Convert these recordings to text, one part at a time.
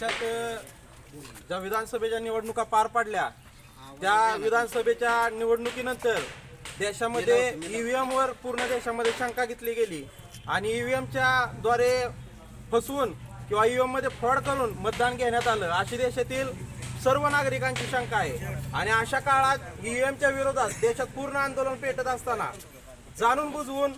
देशात ज्या विधानसभेच्या निवडणुका पार पडल्या त्या विधानसभेच्या निवडणुकीनंतर देशामध्ये ईव्हीएम वर पूर्ण देशामध्ये शंका घेतली गेली. आणि ईव्हीएमच्या द्वारे फसवून किंवा ईव्हीएममध्ये फ्रॉड करून मतदान घेण्यात आलं अशी देशातील सर्व नागरिकांची शंका आहे. आणि अशा काळात ईव्हीएमच्या विरोधात देशात पूर्ण आंदोलन पेटत असताना जाणून बुजवून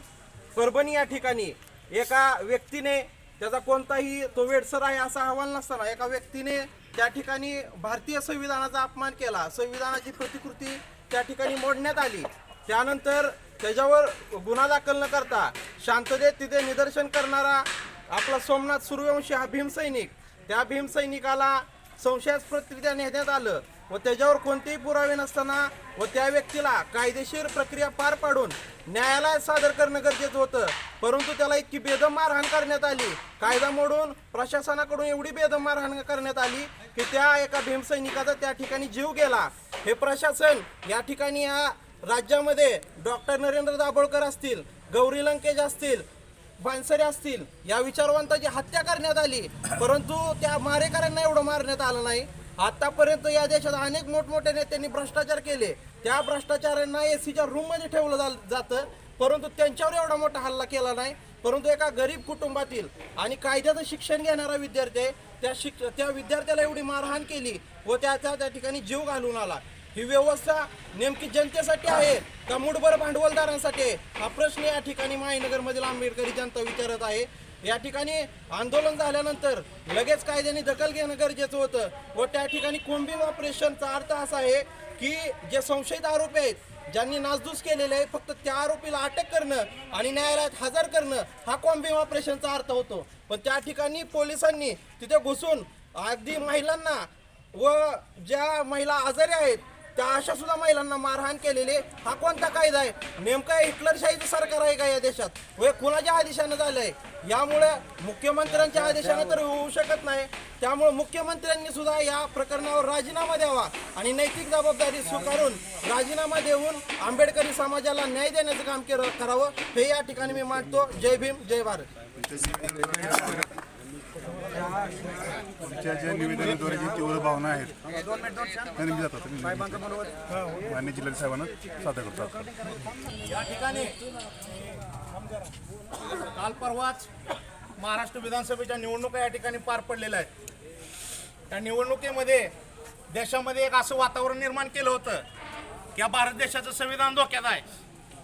परभणी या ठिकाणी एका व्यक्तीने त्याचा कोणताही तो वेडसर आहे असा अहवाल नसताना एका व्यक्तीने त्या ठिकाणी भारतीय संविधानाचा अपमान केला. संविधानाची प्रतिकृती त्या ठिकाणी मोडण्यात आली. त्यानंतर त्याच्यावर गुन्हा दाखल न करता शांततेत तिथे निदर्शन करणारा आपला सोमनाथ सूर्यवंशी हा भीमसैनिक त्या भीमसैनिकाला संशयास्पदरित्या नेण्यात आलं व त्याच्यावर कोणतेही पुरावे नसताना व त्या व्यक्तीला कायदेशीर प्रक्रिया पार पाडून न्यायालयात सादर करणं गरजेचं होतं. परंतु त्याला इतकी बेदम मारहाण करण्यात आली. कायदा मोडून प्रशासनाकडून एवढी बेदम मारहाण करण्यात आली की त्या एका भीमसैनिकाचा त्या ठिकाणी जीव गेला. हे प्रशासन या ठिकाणी या राज्यामध्ये डॉक्टर नरेंद्र दाभोळकर असतील गौरी लंकेश असतील बांसरे असतील या विचारवंताची हत्या करण्यात आली परंतु त्या मारेकऱ्यांना एवढं मारण्यात आलं नाही. आतापर्यंत या देशात अनेक मोठमोठ्या नेत्यांनी भ्रष्टाचार केले. त्या भ्रष्टाचारांना एसीच्या रूममध्ये ठेवलं जा- जातं परंतु त्यांच्यावर एवढा मोठा हल्ला केला नाही. परंतु एका गरीब कुटुंबातील आणि कायद्याचं शिक्षण घेणारा विद्यार्थी आहे, त्या शिक त्या विद्यार्थ्याला एवढी मारहाण केली व त्या त्या त्या ठिकाणी जीव घालून आला. ही व्यवस्था नेमकी जनतेसाठी आहे का मुठभर भांडवलदारांसाठी आहे? हा प्रश्न या ठिकाणी माहीनगरमधील आंबेडकरी जनता विचारत आहे या ठिकाणी आंदोलन झाल्यानंतर लगेच कायद्याने दखल घेणं गरजेचं होतं व त्या ठिकाणी कोंबिंग ऑपरेशनचा अर्थ असा आहे की जे संशयित आरोपी आहेत ज्यांनी नासधूस केलेले आहे फक्त त्या आरोपीला अटक करणं आणि न्यायालयात हजर करणं हा कॉम्बिंग ऑपरेशनचा अर्थ होतो पण त्या ठिकाणी पोलिसांनी तिथे घुसून अगदी महिलांना व ज्या महिला आजारी आहेत त्या अशा सुद्धा महिलांना मारहाण केलेले हा कोणता कायदा आहे? नेमका हिटलरशाहीचं सरकार आहे का या देशात? व कुणाच्या आदेशानं झालंय? यामुळे मुख्यमंत्र्यांच्या आदेशानं तर होऊ शकत नाही. त्यामुळे मुख्यमंत्र्यांनी सुद्धा या प्रकरणावर राजीनामा द्यावा आणि नैतिक जबाबदारी स्वीकारून राजीनामा देऊन आंबेडकरी समाजाला न्याय देण्याचं काम केलं करावं. हे या ठिकाणी मी मांडतो. जय भीम जय भारत. तुमच्या ज्या निवेदनाद्वारे जी तीव्र भावना आहेत त्यांनी मी मान्य जिल्हा साहेबांना सादर करतात या ठिकाणी काल परवाच महाराष्ट्र विधानसभेच्या निवडणुका या ठिकाणी पार पडलेल्या आहेत. त्या निवडणुकीमध्ये देशामध्ये एक असं वातावरण निर्माण केलं होतं की या भारत देशाचं संविधान धोक्यात आहे.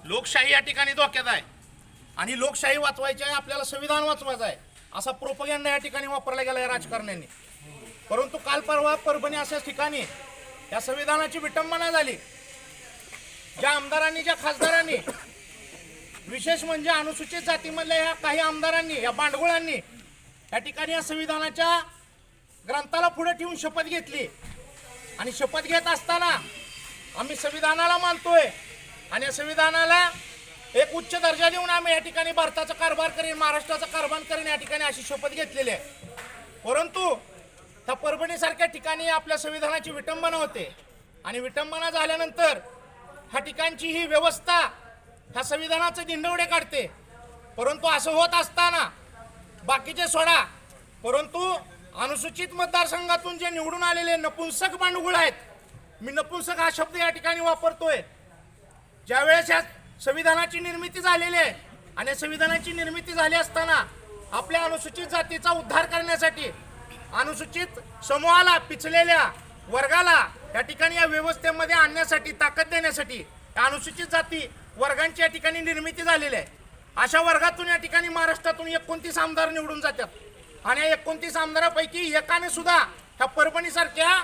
लोकशाही या ठिकाणी धोक्यात आहे. आणि लोकशाही वाचवायची आहे आपल्याला संविधान वाचवायचं आहे. असा प्रोपगंडा या ठिकाणी वापरला गेला आहे राजकारण्यांनी. परंतु काल परवा परभणी अशा ठिकाणी या संविधानाची विटंबना झाली. ज्या आमदारांनी ज्या खासदारांनी विशेष म्हणजे अनुसूचित जातीमधल्या ह्या काही आमदारांनी या बांडगुळांनी या ठिकाणी या संविधानाच्या ग्रंथाला पुढे ठेवून शपथ घेतली. आणि शपथ घेत असताना आम्ही संविधानाला मानतोय. आणि या संविधानाला एक उच्च दर्जा देऊन आम्ही या ठिकाणी भारताचा कारभार करेन महाराष्ट्राचा कारभार करेन या ठिकाणी अशी शपथ घेतलेली आहे. परंतु त्या परभणीसारख्या ठिकाणी आपल्या संविधानाची विटंबना होते. आणि विटंबना झाल्यानंतर ह्या ठिकाणची ही व्यवस्था ह्या संविधानाचे दिंडवडे काढते. परंतु असं होत असताना बाकीचे सोडा. परंतु अनुसूचित मतदारसंघातून जे निवडून आलेले नपुंसक बांडगुळ आहेत मी नपुंसक हा शब्द या ठिकाणी वापरतोय. ज्यावेळेस या संविधानाची निर्मिती झालेली आहे. आणि संविधानाची निर्मिती झाली असताना आपल्या अनुसूचित जातीचा उद्धार करण्यासाठी अनुसूचित समूहाला पिचलेल्या वर्गाला या ठिकाणी या व्यवस्थेमध्ये आणण्यासाठी ताकद देण्यासाठी अनुसूचित जाती वर्गांची या ठिकाणी निर्मिती झालेली आहे. अशा वर्गातून या ठिकाणी महाराष्ट्रातून एकोणतीस आमदार निवडून जातात. आणि या एकोणतीस आमदारापैकी एकाने सुद्धा ह्या परभणीसारख्या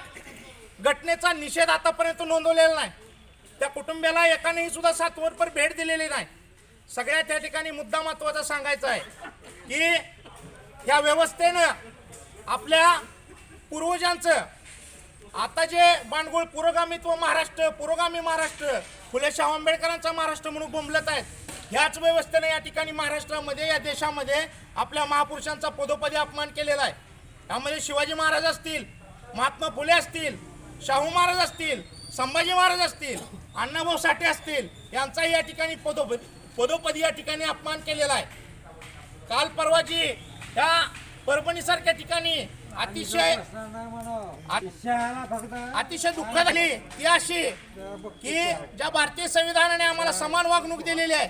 घटनेचा निषेध आतापर्यंत नोंदवलेला नाही. त्या कुटुंबियाला एकानेही सुद्धा सातवरपर भेट दिलेली नाही. सगळ्या त्या ठिकाणी मुद्दा महत्त्वाचा सांगायचा आहे की या व्यवस्थेनं आपल्या पूर्वजांचं आता जे बांडगुळ पुरोगामित्व महाराष्ट्र पुरोगामी महाराष्ट्र फुले शाहू आंबेडकरांचा महाराष्ट्र म्हणून बोंबलत आहेत ह्याच व्यवस्थेने या ठिकाणी महाराष्ट्रामध्ये या देशामध्ये आपल्या महापुरुषांचा पदोपदी अपमान केलेला आहे. त्यामध्ये शिवाजी महाराज असतील महात्मा फुले असतील शाहू महाराज असतील संभाजी महाराज असतील अण्णाभाऊ साठे असतील यांचाही या ठिकाणी पदोपदी पदोपदी या ठिकाणी अपमान केलेला आहे. काल परवाची या परभणीसारख्या ठिकाणी अतिशय अतिशय दुःखद झाली ती अशी की ज्या भारतीय संविधानाने आम्हाला समान वागणूक दिलेली आहे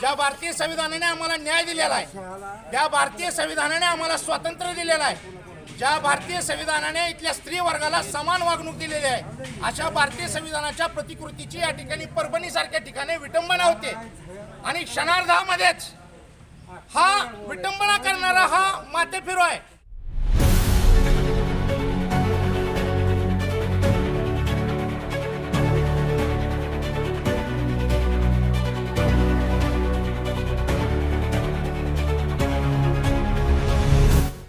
ज्या भारतीय संविधानाने आम्हाला न्याय दिलेला आहे ज्या भारतीय संविधानाने आम्हाला स्वातंत्र्य दिलेलं आहे ज्या भारतीय संविधानाने इथल्या स्त्री वर्गाला समान वागणूक दिलेली आहे अशा भारतीय संविधानाच्या प्रतिकृतीची या ठिकाणी परभणी सारख्या ठिकाणी विटंबना होते. आणि क्षणार्धामध्येच हा विटंबना करणारा हा माथेफिरू आहे.